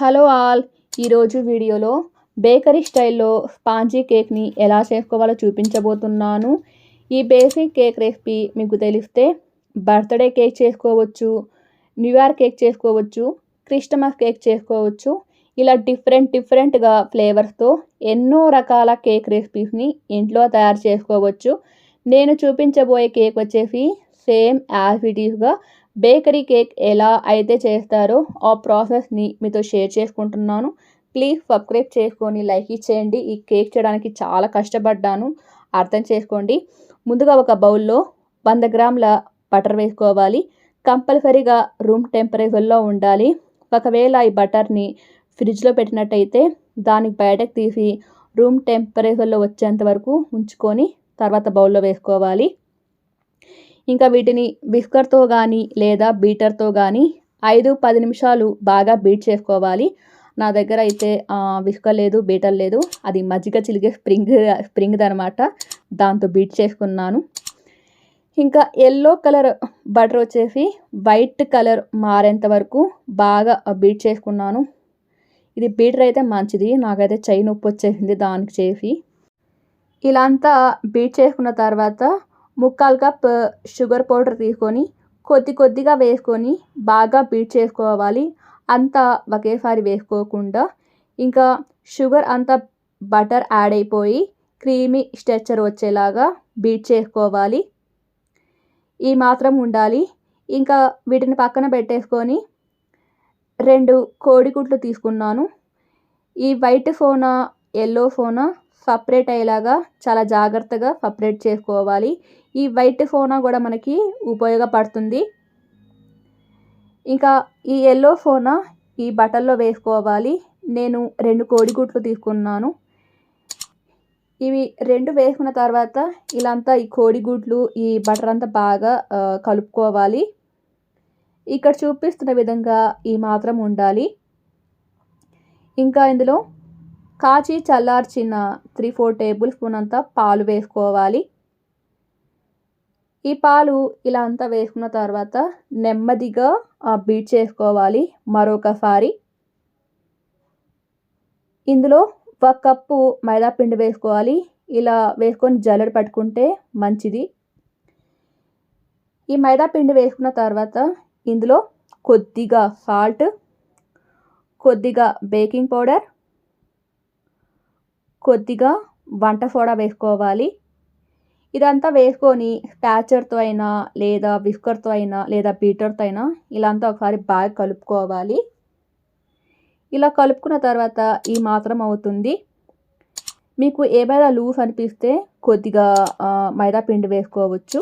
Hello all. ఈరోజు వీడియోలో bakery స్టైల్లో స్పాంజీ కేక్ని ఎలా చేసుకోవాలో చూపించబోతున్నాను. ఈ బేసిక్ కేక్ రెసిపీ మీకు తెలిస్తే బర్త్డే కేక్ చేసుకోవచ్చు న్యూ ఇయర్ కేక్ చేసుకోవచ్చు క్రిస్టమస్ కేక్ చేసుకోవచ్చు. ఇలా డిఫరెంట్ డిఫరెంట్గా ఫ్లేవర్స్తో ఎన్నో రకాల కేక్ రెసిపీస్ని ఇంట్లో తయారు చేసుకోవచ్చు. నేను చూపించబోయే కేక్ వచ్చేసి సేమ్ యాజ్ ఇట్ ఈస్గా బేకరీ కేక్ ఎలా అయితే చేస్తారో ఆ ప్రాసెస్ని మీతో షేర్ చేసుకుంటున్నాను. ప్లీజ్ సబ్స్క్రైబ్ చేసుకొని లైక్ ఇచ్చేయండి. ఈ కేక్ చేయడానికి చాలా కష్టపడ్డాను. అర్థం చేసుకోండి. ముందుగా ఒక బౌల్లో వంద గ్రాముల బటర్ వేసుకోవాలి. కంపల్సరీగా రూమ్ టెంపరేచర్లో ఉండాలి. ఒకవేళ ఈ బటర్ని ఫ్రిడ్జ్లో పెట్టినట్టయితే దానికి బయటకు తీసి రూమ్ టెంపరేచర్లో వచ్చేంత వరకు ఉంచుకొని తర్వాత బౌల్లో వేసుకోవాలి. ఇంకా వీటిని విస్కర్తో కానీ లేదా బీటర్తో కానీ ఐదు పది నిమిషాలు బాగా బీట్ చేసుకోవాలి. నా దగ్గర అయితే విస్కర్ లేదు బీటర్ లేదు. అది మజ్జిగ చిలిగే స్ప్రింగ్ స్ప్రింగ్ది అనమాట దాంతో బీట్ చేసుకున్నాను. ఇంకా ఎల్లో కలర్ బటర్ వచ్చేసి వైట్ కలర్ మారేంత వరకు బాగా బీట్ చేసుకున్నాను. ఇది బీటర్ అయితే మంచిది. నాకైతే చైన్ నొప్పి వచ్చేసింది దానికి చేసి. ఇలా అంతా బీట్ చేసుకున్న తర్వాత ముక్కాలు కప్ షుగర్ పౌడర్ తీసుకొని కొద్ది కొద్దిగా వేసుకొని బాగా బీట్ చేసుకోవాలి. అంతా ఒకేసారి వేసుకోకుండా ఇంకా షుగర్ అంతా బటర్ యాడ్ అయిపోయి క్రీమీ స్ట్రక్చర్ వచ్చేలాగా బీట్ చేసుకోవాలి. ఈ మాత్రం ఉండాలి. ఇంకా వీటిని పక్కన పెట్టేసుకొని రెండు కోడిగుడ్లు తీసుకున్నాను. ఈ వైట్ ఫోనా ఎల్లో ఫోనా సపరేట్ అయ్యేలాగా చాలా జాగ్రత్తగా సపరేట్ చేసుకోవాలి. ఈ వైట్ ఫోనా కూడా మనకి ఉపయోగపడుతుంది. ఇంకా ఈ ఎల్లో ఫోనా ఈ బటర్లో వేసుకోవాలి. నేను రెండు కోడిగుడ్లు తీసుకున్నాను. ఇవి రెండు వేసుకున్న తర్వాత ఇలా అంతా ఈ కోడిగుడ్లు ఈ బటర్ అంతా బాగా కలుపుకోవాలి. ఇక్కడ చూపిస్తున్న విధంగా ఈ మాత్రం ఉండాలి. ఇంకా ఇందులో కాచి చల్లార్చిన త్రీ ఫోర్ టేబుల్ స్పూన్ అంతా పాలు వేసుకోవాలి. ఈ పాలు ఇలా అంతా వేసుకున్న తర్వాత నెమ్మదిగా బీట్ చేసుకోవాలి మరొకసారి. ఇందులో ఒక కప్పు మైదాపిండి వేసుకోవాలి. ఇలా వేసుకొని జల్లెడ పట్టుకుంటే మంచిది. ఈ మైదాపిండి వేసుకున్న తర్వాత ఇందులో కొద్దిగా సాల్ట్ కొద్దిగా బేకింగ్ పౌడర్ కొద్దిగా వంట సోడా వేసుకోవాలి. ఇదంతా వేసుకొని స్పాచర్తో అయినా లేదా విస్కర్తో అయినా లేదా బీటర్తో అయినా ఇలా అంతా ఒకసారి బాగా కలుపుకోవాలి. ఇలా కలుపుకున్న తర్వాత ఈ మాత్రం అవుతుంది. మీకు ఏమైనా లూస్ అనిపిస్తే కొద్దిగా మైదా పిండి వేసుకోవచ్చు.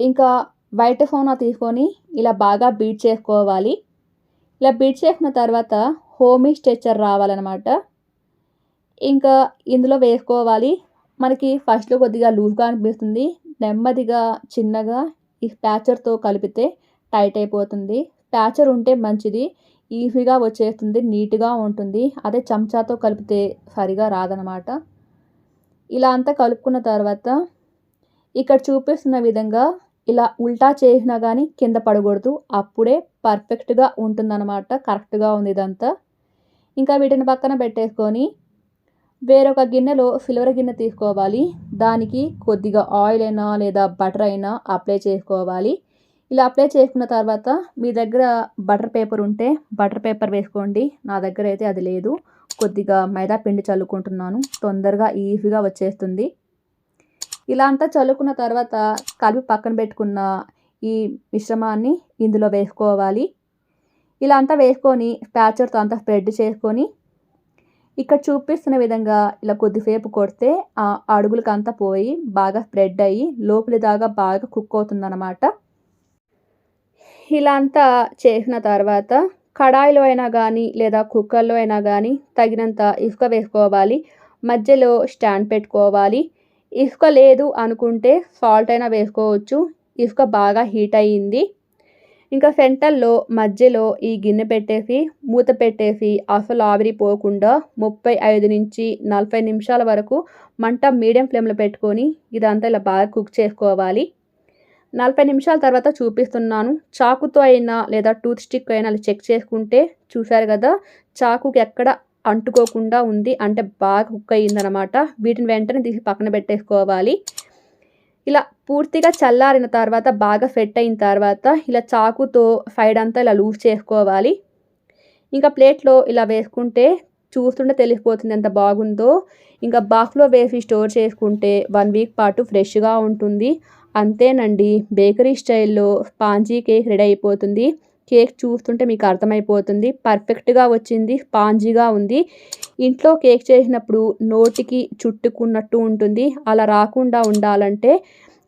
ఇంకా వైట్ సోనా తీసుకొని ఇలా బాగా బీట్ చేసుకోవాలి. ఇలా బీట్ చేసిన తర్వాత హోమీ స్ట్రెచ్చర్ రావాలన్నమాట. ఇంకా ఇందులో వేసుకోవాలి. మనకి ఫస్ట్లో కొద్దిగా లూజ్గా అనిపిస్తుంది. నెమ్మదిగా చిన్నగా ఈ స్పాచర్తో కలిపితే టైట్ అయిపోతుంది. స్పాచర్ ఉంటే మంచిది. ఈజీగా వచ్చేస్తుంది నీట్గా ఉంటుంది. అదే చెంచాతో కలిపితే సరిగా రాదనమాట. ఇలా అంతా కలుపుకున్న తర్వాత ఇక్కడ చూపిస్తున్న విధంగా ఇలా ఉల్టా చేసినా కానీ కింద పడకూడదు. అప్పుడే పర్ఫెక్ట్గా ఉంటుందన్నమాట కరెక్ట్గా ఉంది ఇదంతా. ఇంకా వీటిని పక్కన పెట్టేసుకొని వేరొక గిన్నెలో సిల్వర్ గిన్నె తీసుకోవాలి. దానికి కొద్దిగా ఆయిల్ అయినా లేదా బటర్ అయినా అప్లై చేసుకోవాలి. ఇలా అప్లై చేసుకున్న తర్వాత మీ దగ్గర బటర్ పేపర్ ఉంటే బటర్ పేపర్ వేసుకోండి. నా దగ్గర అయితే అది లేదు. కొద్దిగా మైదా పిండి చల్లుకుంటున్నాను. తొందరగా ఈజీగా వచ్చేస్తుంది. ఇలా అంతా చల్లుకున్న తర్వాత కలిపి పక్కన పెట్టుకున్న ఈ మిశ్రమాన్ని ఇందులో వేసుకోవాలి. ఇలా అంతా వేసుకొని స్పాచర్తో అంతా స్ప్రెడ్ చేసుకొని ఇక్కడ చూపిస్తున్న విధంగా ఇలా కొద్దిసేపు కొడితే ఆ అడుగులకంతా పోయి బాగా స్ప్రెడ్ అయ్యి లోపలి దాకా బాగా కుక్ అవుతుందన్నమాట. ఇలా అంతా చేసిన తర్వాత కడాయిలో అయినా కానీ లేదా కుక్కర్లో అయినా కానీ తగినంత ఇసుక వేసుకోవాలి. మధ్యలో స్టాండ్ పెట్టుకోవాలి. ఇసుక లేదు అనుకుంటే సాల్ట్ అయినా వేసుకోవచ్చు. ఇసుక బాగా హీట్ అయ్యింది. ఇంకా సెంటర్లో మధ్యలో ఈ గిన్నె పెట్టేసి మూత పెట్టేసి అసలు ఆవిరిపోకుండా ముప్పై ఐదు నుంచి నలభై నిమిషాల వరకు మంట మీడియం ఫ్లేమ్లో పెట్టుకొని ఇదంతా ఇలా బాగా కుక్ చేసుకోవాలి. నలభై నిమిషాల తర్వాత చూపిస్తున్నాను. చాకుతో అయినా లేదా టూత్ స్టిక్ అయినా చెక్ చేసుకుంటే చూశారు కదా చాకుకి ఎక్కడ అంటుకోకుండా ఉంది. అంటే బాగా కుక్ అయ్యిందనమాట. వీటిని వెంటనే తీసి పక్కన పెట్టేసుకోవాలి. ఇలా పూర్తిగా చల్లారిన తర్వాత బాగా ఫెట్ అయిన తర్వాత ఇలా చాకుతో సైడ్ అంతా ఇలా లూజ్ చేసుకోవాలి. ఇంకా ప్లేట్లో ఇలా వేసుకుంటే చూస్తుంటే తెలిసిపోతుంది ఎంత బాగుందో. ఇంకా బాక్స్లో వేసి స్టోర్ చేసుకుంటే వన్ వీక్ పాటు ఫ్రెష్గా ఉంటుంది. అంతేనండి బేకరీ స్టైల్లో స్పాంజీ కేక్ రెడీ అయిపోతుంది. కేక్ చూస్తుంటే మీకు అర్థమైపోతుంది. పర్ఫెక్ట్గా వచ్చింది. స్పాంజీగా ఉంది. ఇంట్లో కేక్ చేసినప్పుడు నోటికి చుట్టుకున్నట్టు ఉంటుంది. అలా రాకుండా ఉండాలంటే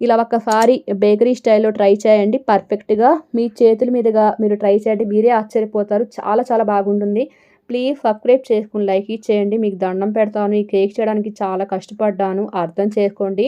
ఇలా ఒక్కసారి బేకరీ స్టైల్లో ట్రై చేయండి. పర్ఫెక్ట్గా మీ చేతుల మీదుగా మీరు ట్రై చేయండి మీరే ఆశ్చర్యపోతారు. చాలా చాలా బాగుంటుంది. ప్లీజ్ సబ్స్క్రైబ్ చేసుకుని లైక్ ఇచ్చేయండి. మీకు దండం పెడతాను. ఈ కేక్ చేయడానికి చాలా కష్టపడ్డాను. అర్థం చేసుకోండి.